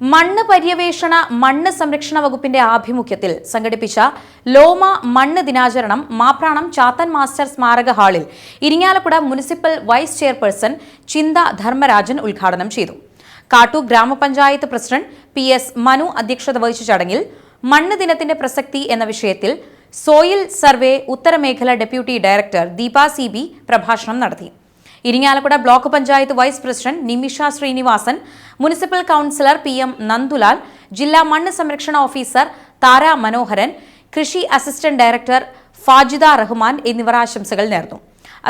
മണ്ണ് പര്യവേഷണ മണ്ണ് സംരക്ഷണ വകുപ്പിന്റെ ആഭിമുഖ്യത്തിൽ സംഘടിപ്പിച്ച ലോമ മണ്ണ് ദിനാചരണം മാപ്രാണം ചാത്തൻ മാസ്റ്റർ സ്മാരക ഹാളിൽ ഇരിങ്ങാലക്കുട മുനിസിപ്പൽ വൈസ് ചെയർപേഴ്സൺ ചിന്ത ധർമ്മരാജൻ ഉദ്ഘാടനം ചെയ്തു. കാട്ടൂ ഗ്രാമപഞ്ചായത്ത് പ്രസിഡന്റ് പി എസ് മനു അധ്യക്ഷത വഹിച്ച ചടങ്ങിൽ മണ്ണ് ദിനത്തിന്റെ പ്രസക്തി എന്ന വിഷയത്തിൽ സോയിൽ സർവേ ഉത്തരമേഖല ഡെപ്യൂട്ടി ഡയറക്ടർ ദീപ സി പ്രഭാഷണം നടത്തി. Irinjalakuda block panchayat vice president Nimisha Sreenivasan municipal councillor P M Nandulal ജില്ലാ മണ്ണ് സംരക്ഷണ ഓഫീസർ താര മനോഹരൻ കൃഷി അസിസ്റ്റന്റ് ഡയറക്ടർ ഫാജിദ റഹ്മാൻ എന്നിവർ ആശംസകൾ നേർന്നു.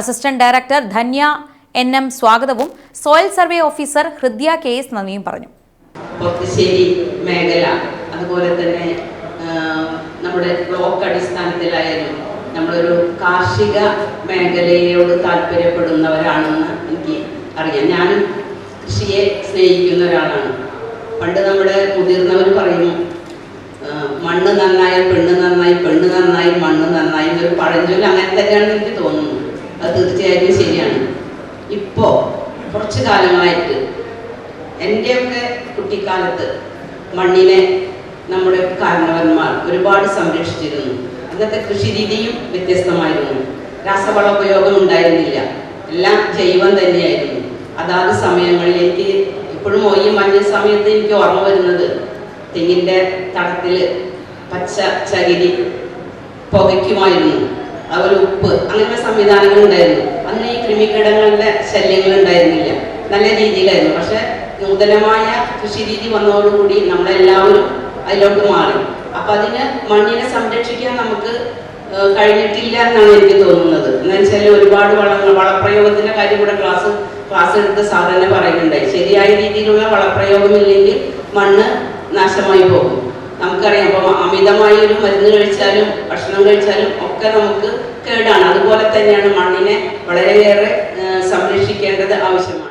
Assistant director Dhanya N M സ്വാഗതവും soil survey officer Hridya K S നന്ദിയും പറഞ്ഞു. മേഖല അതുപോലെ തന്നെ നമ്മുടെ ബ്ലോക്ക് അടിസ്ഥാനത്തിലായാലും നമ്മളൊരു കാർഷിക മേഖലയോട് താല്പര്യപ്പെടുന്നവരാണെന്ന് എനിക്ക് അറിയാം. ഞാനും കൃഷിയെ സ്നേഹിക്കുന്ന ഒരാളാണ്. പണ്ട് നമ്മുടെ മുതിർന്നവർ പറയുന്നു മണ്ണ് നന്നായാൽ പെണ്ണ് നന്നായി പെണ്ണ് നന്നായി മണ്ണ് നന്നായി എന്നൊരു പഴഞ്ചൊല്ല അങ്ങനെ തന്നെയാണെന്ന് എനിക്ക് തോന്നുന്നു. അത് തീർച്ചയായിട്ടും ശരിയാണ്. ഇപ്പോൾ കുറച്ച് കാലങ്ങളായിട്ട് എന്റെയൊക്കെ കുട്ടിക്കാലത്ത് മണ്ണിനെ നമ്മുടെ കാരണവന്മാർ ഒരുപാട് സംരക്ഷിച്ചിരുന്നു. അന്നത്തെ കൃഷി രീതിയും വ്യത്യസ്തമായിരുന്നു. രാസവള ഉപയോഗം ഉണ്ടായിരുന്നില്ല. എല്ലാം ജൈവം തന്നെയായിരുന്നു. അതാത് സമയങ്ങളിൽ എനിക്ക് ഇപ്പോഴും ഈ മഞ്ഞ സമയത്ത് എനിക്ക് ഓർമ്മ വരുന്നത് തെങ്ങിന്റെ തടത്തിൽ പച്ച ചകിരി പുകയ്ക്കുമായിരുന്നു. അതുപോലെ ഉപ്പ് അങ്ങനെയുള്ള സംവിധാനങ്ങൾ ഉണ്ടായിരുന്നു. അന്ന് ഈ കൃമികീടങ്ങളുടെ ശല്യങ്ങൾ ഉണ്ടായിരുന്നില്ല. നല്ല രീതിയിലായിരുന്നു. പക്ഷെ നൂതനമായ കൃഷി രീതി വന്നതോടുകൂടി നമ്മളെല്ലാവരും അതിലോട്ട് മാറി. അപ്പൊ അതിന് മണ്ണിനെ സംരക്ഷിക്കാൻ നമുക്ക് കഴിഞ്ഞിട്ടില്ല എന്നാണ് എനിക്ക് തോന്നുന്നത്. എന്ന് വെച്ചാൽ ഒരുപാട് വളങ്ങൾ വളപ്രയോഗത്തിന്റെ കാര്യം കൂടെ ക്ലാസ് ക്ലാസ് എടുത്ത് സാധാരണ പറയുന്നുണ്ടായി. ശരിയായ രീതിയിലുള്ള വളപ്രയോഗമില്ലെങ്കിൽ മണ്ണ് നാശമായി പോകും. നമുക്കറിയാം അപ്പൊ അമിതമായി ഒരു മരുന്ന് കഴിച്ചാലും ഭക്ഷണം കഴിച്ചാലും ഒക്കെ നമുക്ക് കേടാണ്. അതുപോലെ തന്നെയാണ് മണ്ണിനെ വളരെയേറെ സംരക്ഷിക്കേണ്ടത് ആവശ്യമാണ്.